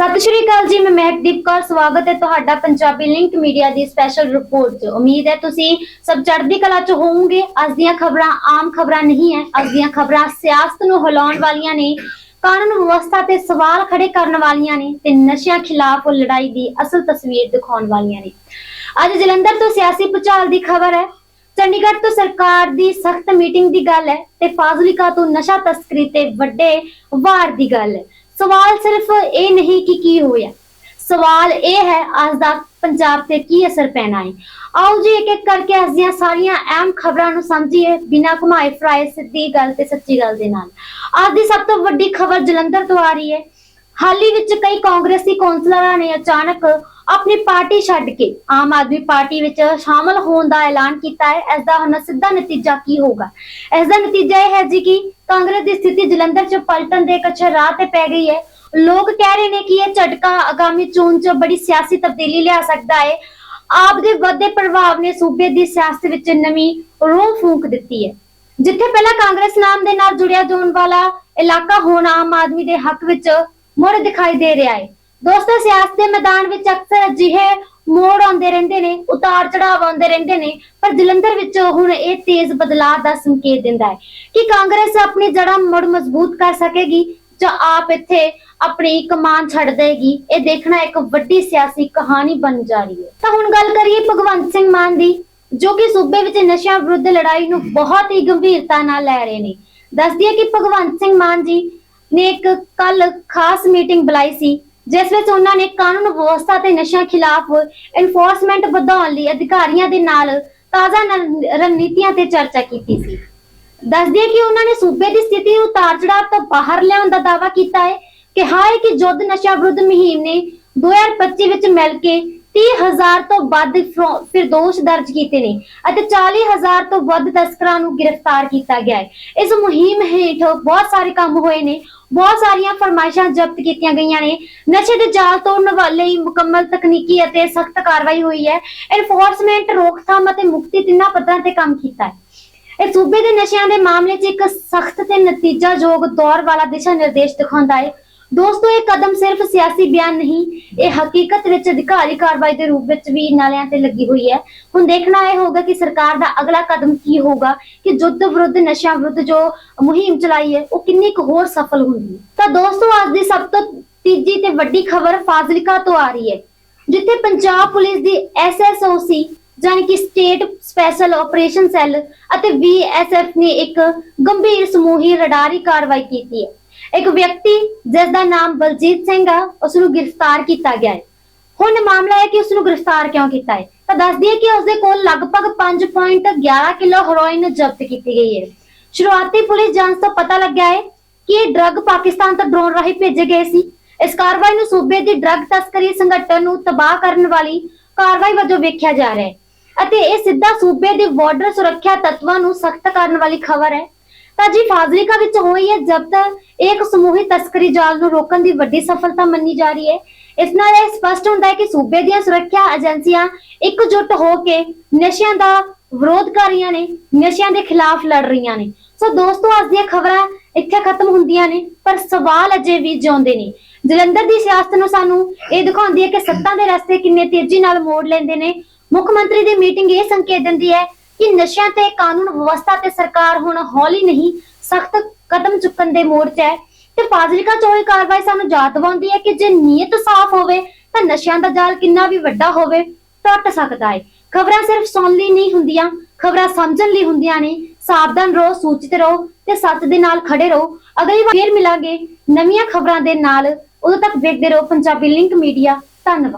ਸਤਿ ਸ਼੍ਰੀ ਅਕਾਲ ਜੀ, ਮੈਂ ਮਹਿਕਦੀਪ ਕੌਰ, ਸਵਾਗਤ ਹੈ ਤੁਹਾਡਾ ਪੰਜਾਬੀ ਲਿੰਕ ਮੀਡੀਆ ਦੀ ਸਪੈਸ਼ਲ ਰਿਪੋਰਟ 'ਚ। ਉਮੀਦ ਹੈ ਤੁਸੀਂ ਸਭ ਚੜ੍ਹਦੀ ਕਲਾ 'ਚ ਹੋਵੋਗੇ। ਅੱਜ ਦੀਆਂ ਖਬਰਾਂ ਆਮ ਖਬਰਾਂ ਨਹੀਂ ਹੈ, ਅੱਜ ਦੀਆਂ ਖਬਰਾਂ ਸਿਆਸਤ ਨੂੰ ਹਿਲਾਉਣ ਵਾਲੀਆਂ ਨੇ, ਕਾਨੂੰਨ ਵਿਵਸਥਾ ਤੇ ਸਵਾਲ ਖੜੇ ਕਰਨ ਵਾਲੀਆਂ ਨੇ ਤੇ ਨਸ਼ਿਆਂ ਖਿਲਾਫ ਲੜਾਈ ਦੀ ਅਸਲ ਤਸਵੀਰ ਦਿਖਾਉਣ ਵਾਲੀਆਂ ਨੇ। ਅੱਜ ਜਲੰਧਰ ਤੋਂ ਸਿਆਸੀ ਭੁਚਾਲ ਦੀ ਖਬਰ ਹੈ। ਚੰਡੀਗੜ੍ਹ ਤੋਂ ਸਰਕਾਰ ਦੀ ਸਖਤ ਮੀਟਿੰਗ ਦੀ ਗੱਲ ਹੈ ਤੇ ਫਾਜ਼ਿਲਕਾ ਤੋਂ ਨਸ਼ਾ ਤਸਕਰੀ ਤੇ ਵੱਡੇ ਵਾਰ ਦੀ ਗੱਲ ਹੈ। ਸਵਾਲ ਸਿਰਫ ਇਹ ਨਹੀਂ ਕਿ ਕੀ ਹੋਇਆ। ਸਵਾਲ ਇਹ ਹੈ, ਅੱਜ ਦਾ ਪੰਜਾਬ ਤੇ ਕੀ ਅਸਰ ਪੈਣਾ ਹੈ। ਆਓ ਜੀ ਇੱਕ ਇੱਕ ਕਰਕੇ ਅੱਜ ਦੀਆਂ ਸਾਰੀਆਂ ਅਹਿਮ ਖਬਰਾਂ ਨੂੰ ਸਮਝੀਏ, ਬਿਨਾਂ ਘੁਮਾਏ ਫਰਾਏ ਸਿੱਧੀ ਗੱਲ ਤੇ ਸੱਚੀ ਗੱਲ ਦੇ ਨਾਲ। ਅੱਜ ਦੀ ਸਭ ਤੋਂ ਵੱਡੀ ਖਬਰ ਜਲੰਧਰ ਤੋਂ ਆ ਰਹੀ ਹੈ। ਹਾਲ ਹੀ ਵਿੱਚ ਕਈ ਕਾਂਗਰਸੀ ਕੌਂਸਲਰਾਂ ਨੇ ਅਚਾਨਕ ਆਪਣੀ ਪਾਰਟੀ ਛੱਡ ਕੇ ਆਮ ਆਦਮੀ ਪਾਰਟੀ ਵਿੱਚ ਸ਼ਾਮਲ ਹੋਣ ਦਾ ਐਲਾਨ ਕੀਤਾ ਹੈ। ਇਸ ਦਾ ਹੁਣ ਸਿੱਧਾ ਨਤੀਜਾ ਕੀ ਹੋਗਾ ਇਸ ਦਾ ਨਤੀਜਾ ਇਹ ਹੈ ਜੀ ਕਿ ਕਾਂਗਰਸ ਦੀ ਸਥਿਤੀ ਜਲੰਧਰ 'ਚ ਪਲਟਣ ਦੇ ਕੱਚੇ ਰਾਹ ਤੇ ਪੈ ਗਈ ਹੈ। ਲੋਕ ਕਹਿ ਰਹੇ ਨੇ ਕਿ ਇਹ ਝਟਕਾ ਆਗਾਮੀ ਚੋਣ 'ਚ ਬੜੀ ਸਿਆਸੀ ਤਬਦੀਲੀ ਲਿਆ ਸਕਦਾ ਹੈ। ਆਪ ਦੇ ਵੱਧਦੇ ਪ੍ਰਭਾਵ ਨੇ ਸੂਬੇ ਦੀ ਸਿਆਸਤ ਵਿੱਚ ਨਵੀਂ ਰੂਹ ਫੂਕ ਦਿੱਤੀ ਹੈ। ਜਿੱਥੇ ਪਹਿਲਾਂ ਕਾਂਗਰਸ ਨਾਮ ਦੇ ਨਾਲ ਜੁੜਿਆ ਜਾਣ ਵਾਲਾ ਇਲਾਕਾ ਹੁਣ ਆਮ ਆਦਮੀ ਦੇ ਹੱਕ ਵਿੱਚ ਮੁੜ ਦਿਖਾਈ ਦੇ ਰਿਹਾ ਹੈ। ਦੋਸਤੋ, ਸਿਆਸਤ ਦੇ ਮੈਦਾਨ ਵਿੱਚ ਅਕਸਰ ਅਜਿਹੇ ਮੋੜ ਆਉਂਦੇ ਰਹਿੰਦੇ ਨੇ, ਉਤਾਰ ਚੜਾਵ ਆਉਂਦੇ ਰਹਿੰਦੇ ਨੇ, ਪਰ ਜਲੰਧਰ ਵਿੱਚ ਹੁਣ ਇਹ ਤੇਜ਼ ਬਦਲਾਅ ਦਾ ਸੰਕੇਤ ਦਿੰਦਾ ਹੈ ਕਿ ਕਾਂਗਰਸ ਆਪਣੀ ਜੜ੍ਹਾਂ ਮੁੜ ਮਜ਼ਬੂਤ ਕਰ ਸਕੇਗੀ ਜਾਂ ਆਪ ਇੱਥੇ ਆਪਣੀ ਕਮਾਨ ਛੱਡ ਦੇਗੀ। ਇਹ ਦੇਖਣਾ ਇੱਕ ਵੱਡੀ ਸਿਆਸੀ ਕਹਾਣੀ ਬਣ ਜਾ ਰਹੀ ਹੈ। ਤਾਂ ਹੁਣ ਗੱਲ ਕਰੀਏ ਭਗਵੰਤ ਸਿੰਘ ਮਾਨ ਦੀ, ਜੋ ਕਿ ਸੂਬੇ ਵਿੱਚ ਨਸ਼ਿਆਂ ਵਿਰੁੱਧ ਲੜਾਈ ਨੂੰ ਬਹੁਤ ਹੀ ਗੰਭੀਰਤਾ ਨਾਲ ਲੈ ਰਹੇ ਨੇ। ਦੱਸਦੀ ਦਈਏ ਕਿ ਭਗਵੰਤ ਸਿੰਘ ਮਾਨ ਜੀ ਨੇ ਇੱਕ ਕੱਲ ਖਾਸ ਮੀਟਿੰਗ ਬੁਲਾਈ ਸੀ। ਜਿਸ ਵਿੱਚ ਉਹਨਾਂ ਨੇ ਕਾਨੂੰਨ ਵਿਵਸਥਾ ਤੇ ਨਸ਼ਿਆਂ ਖਿਲਾਫ ਐਨਫੋਰਸਮੈਂਟ ਵਧਾਉਣ ਲਈ ਅਧਿਕਾਰੀਆਂ ਦੇ ਨਾਲ ਤਾਜ਼ਾ ਰਣਨੀਤੀਆਂ ਤੇ ਚਰਚਾ ਕੀਤੀ ਸੀ। ਦੱਸਦੀ ਕਿ ਉਹਨਾਂ ਨੇ ਸੂਬੇ ਦੀ ਸਥਿਤੀ ਨੂੰ ਉਤਾਰ ਚੜਾਅ ਤੋਂ ਬਾਹਰ ਲਿਆਉਣ ਦਾ ਦਾਅਵਾ ਕੀਤਾ ਹੈ ਕਿਹਾ ਹੈ ਕਿ ਜੁੱਧ ਨਸ਼ਾ ਵਿਰੁੱਧ ਮੁਹਿੰਮ ਨੇ 2025 ਵਿੱਚ ਮਿਲ ਕੇ 30000 ਤੋਂ ਵੱਧ ਫਿਰੋ- ਫਿਰਦੋਸ਼ ਦਰਜ ਕੀਤੇ ਨੇ ਅਤੇ 40000 ਤੋਂ ਵੱਧ ਤਸਕਰਾਂ ਨੂੰ ਗ੍ਰਿਫਤਾਰ ਕੀਤਾ ਗਿਆ ਹੈ। ਇਸ ਮੁਹਿੰਮ ਹੇਠ ਬਹੁਤ ਸਾਰੇ ਕੰਮ ਹੋਏ ਨੇ, ਬਹੁਤ ਸਾਰੀਆਂ ਫਰਮਾਇਸ਼ਾਂ ਜ਼ਬਤ ਕੀਤੀਆਂ ਗਈਆਂ ਨੇ। ਨਸ਼ੇ ਦੇ ਜਾਲ ਤੋੜਨ ਵਾਲੇ ਲਈ ਮੁਕੰਮਲ ਤਕਨੀਕੀ ਅਤੇ ਸਖਤ ਕਾਰਵਾਈ ਹੋਈ ਹੈ। ਇਨਫੋਰਸਮੈਂਟ ਰੋਕਥਾਮ ਅਤੇ ਮੁਕਤੀ ਤਿੰਨਾਂ ਪੱਧਰਾਂ ਤੇ ਕੰਮ ਕੀਤਾ ਹੈ। ਇਹ ਸੂਬੇ ਦੇ ਨਸ਼ਿਆਂ ਦੇ ਮਾਮਲੇ 'ਚ ਇੱਕ ਸਖਤ ਤੇ ਨਤੀਜਾਯੋਗ ਦੌਰ ਵਾਲਾ ਦਿਸ਼ਾ ਨਿਰਦੇਸ਼ ਦਿਖਾਉਂਦਾ ਹੈ। ਦੋਸਤੋ, ਇਹ ਕਦਮ ਸਿਰਫ ਸਿਆਸੀ ਬਿਆਨ ਨਹੀਂ, ਇਹ ਹਕੀਕਤ ਵਿੱਚ ਅਧਿਕਾਰੀ ਕਾਰਵਾਈ ਦੇ ਰੂਪ ਵਿੱਚ ਵੀ ਨਾਲਿਆਂ ਤੇ ਲੱਗੀ ਹੋਈ ਹੈ। ਹੁਣ ਦੇਖਣਾ ਇਹ ਹੋਗਾ ਕਿ ਸਰਕਾਰ ਦਾ ਅਗਲਾ ਕਦਮ ਕੀ ਹੋਗਾ ਕਿ ਜੁੱਧ ਵਿਰੁੱਧ, ਨਸ਼ਿਆਂ ਵਿਰੁੱਧ ਜੋ ਮੁਹਿੰਮ ਚਲਾਈ ਹੈ, ਉਹ ਕਿੰਨੀ ਕੁ ਹੋਰ ਸਫਲ ਹੁੰਦੀ ਤਾਂ ਦੋਸਤੋ, ਅੱਜ ਦੀ ਸਭ ਤੋਂ ਤੀਜੀ ਤੇ ਵੱਡੀ ਖਬਰ ਫਾਜ਼ਿਲਕਾ ਤੋਂ ਆ ਰਹੀ ਹੈ, ਜਿੱਥੇ ਪੰਜਾਬ ਪੁਲਿਸ ਦੀ ਐਸਐਸਓਸੀ ਜਾਨੀ ਕਿ ਸਟੇਟ ਸਪੈਸ਼ਲ ਆਪਰੇਸ਼ਨ ਸੈੱਲ ਅਤੇ ਵੀਐਸਐਫ ਨੇ ਇੱਕ ਗੰਭੀਰ ਸਮੂਹੀ ਰਡਾਰੀ ਕਾਰਵਾਈ ਕੀਤੀ ਹੈ। ਇੱਕ ਵਿਅਕਤੀ ਜਿਸ ਦਾ ਨਾਮ ਬਲਜੀਤ ਸਿੰਘ ਆ ਉਸ ਨੂੰ ਗ੍ਰਿਫਤਾਰ ਕੀਤਾ ਗਿਆ ਹੈ। ਹੁਣ ਮਾਮਲਾ ਹੈ ਕਿ ਉਸ ਨੂੰ ਗ੍ਰਿਫਤਾਰ ਕਿਉਂ ਕੀਤਾ ਹੈ? ਤਾਂ ਦੱਸ ਦਈਏ ਕਿ ਉਸ ਦੇ ਕੋਲ ਲਗਭਗ 5.11 ਕਿਲੋ ਹੈਰੋਇਨ ਜ਼ਬਤ ਕੀਤੀ ਗਈ ਹੈ। ਸ਼ੁਰੂਆਤੀ ਪੁਲਿਸ ਜਾਂਚ ਤੋਂ ਪਤਾ ਲੱਗਿਆ ਹੈ ਕਿ ਇਹ ਡਰੱਗ ਪਾਕਿਸਤਾਨ ਤੋਂ ਡਰੋਨ ਰਾਹੀਂ ਭੇਜੇ ਗਏ ਸੀ। ਇਸ ਕਾਰਵਾਈ ਨੂੰ ਸੂਬੇ ਦੀ ਡਰੱਗ ਤਸਕਰੀ ਸੰਗਠਨ ਨੂੰ ਤਬਾਹ ਕਰਨ ਵਾਲੀ ਕਾਰਵਾਈ ਵਜੋਂ ਵੇਖਿਆ ਜਾ ਰਿਹਾ ਹੈ। ਅਤੇ ਇਹ ਸਿੱਧਾ ਸੂਬੇ ਦੇ ਬਾਰਡਰ ਸੁਰੱਖਿਆ ਤੱਤਾਂ ਨੂੰ ਸਖਤ ਕਰਨ ਵਾਲੀ ਖਬਰ ਹੈ। ਤਾਂ ਜੀ ਫਾਜ਼ਿਲਕਾ ਵਿੱਚ ਹੋਈ ਹੈ ਜ਼ਬਤ ਇੱਕ ਸਮੂਹੀ ਤਸਕਰੀ ਜਾਲ ਨੂੰ ਰੋਕਣ ਦੀ ਵੱਡੀ ਸਫਲਤਾ ਮੰਨੀ ਜਾ ਰਹੀ ਹੈ। ਇਸ ਨਾਲ ਇਹ ਸਪਸ਼ਟ ਹੁੰਦਾ ਹੈ ਕਿ ਸੂਬੇ ਦੀਆਂ ਸੁਰੱਖਿਆ ਏਜੰਸੀਆਂ ਇਕਜੁੱਟ ਹੋ ਕੇ ਨਸ਼ਿਆਂ ਦਾ ਵਿਰੋਧ ਕਰ ਰਹੀਆਂ ਨੇ, ਨਸ਼ਿਆਂ ਦੇ ਖਿਲਾਫ ਲੜ ਰਹੀਆਂ ਨੇ। ਸੋ ਦੋਸਤੋ, ਅੱਜ ਦੀਆਂ ਖਬਰਾਂ ਇੱਥੇ ਖਤਮ ਹੁੰਦੀਆਂ ਨੇ, ਪਰ ਸਵਾਲ ਅਜੇ ਵੀ ਜਿਉਂਦੇ ਨੇ। ਜਲੰਧਰ ਦੀ ਸਿਆਸਤ ਨੂੰ ਸਾਨੂੰ ਇਹ ਦਿਖਾਉਂਦੀ ਹੈ ਕਿ ਸੱਤਾ ਦੇ ਰਸਤੇ ਕਿੰਨੇ ਤੇਜ਼ੀ ਨਾਲ ਮੋੜ ਲੈਂਦੇ ਨੇ। ਮੁੱਖ ਮੰਤਰੀ ਦੀ ਮੀਟਿੰਗ ਇਹ ਸੰਕੇਤ ਦਿੰਦੀ ਹੈ ਕਿ ਨਸ਼ਿਆਂ ਤੇ ਕਾਨੂੰਨ ਵਿਵਸਥਾ ਤੇ ਸਰਕਾਰ ਹੁਣ ਹੌਲੀ ਨਹੀਂ, ਸਖਤ ਕਦਮ ਚੁੱਕਣ ਦੇ ਮੋੜ 'ਚ ਹੈ। ਤੇ ਫਾਜ਼ਿਲਕਾ ਚੋਰੀ ਕਾਰਵਾਈ ਸਾਨੂੰ ਯਾਦ ਦਿਵਾਉਂਦੀ ਹੈ ਕਿ ਜੇ ਨੀਅਤ ਸਾਫ਼ ਹੋਵੇ, ਤਾਂ ਨਸ਼ਿਆਂ ਦਾ ਜਾਲ ਕਿੰਨਾ ਵੀ ਵੱਡਾ ਹੋਵੇ, ਟੁੱਟ ਸਕਦਾ ਹੈ। ਖਬਰਾਂ ਸਿਰਫ ਸੁਣਨ ਲਈ ਨਹੀਂ ਹੁੰਦੀਆਂ, ਖਬਰਾਂ ਸਮਝਣ ਲਈ ਹੁੰਦੀਆਂ ਨੇ। ਸਾਵਧਾਨ ਰਹੋ, ਸੂਚਿਤ ਰਹੋ ਤੇ ਸੱਚ ਦੇ ਨਾਲ ਖੜੇ ਰਹੋ। ਅਗਲੀ ਵਾਰ ਫੇਰ ਮਿਲਾਂਗੇ ਨਵੀਆਂ ਖਬਰਾਂ ਦੇ ਨਾਲ। ਉਦੋਂ ਤੱਕ ਵੇਖਦੇ ਰਹੋ ਪੰਜਾਬੀ ਲਿੰਕ ਮੀਡੀਆ। ਧੰਨਵਾਦ।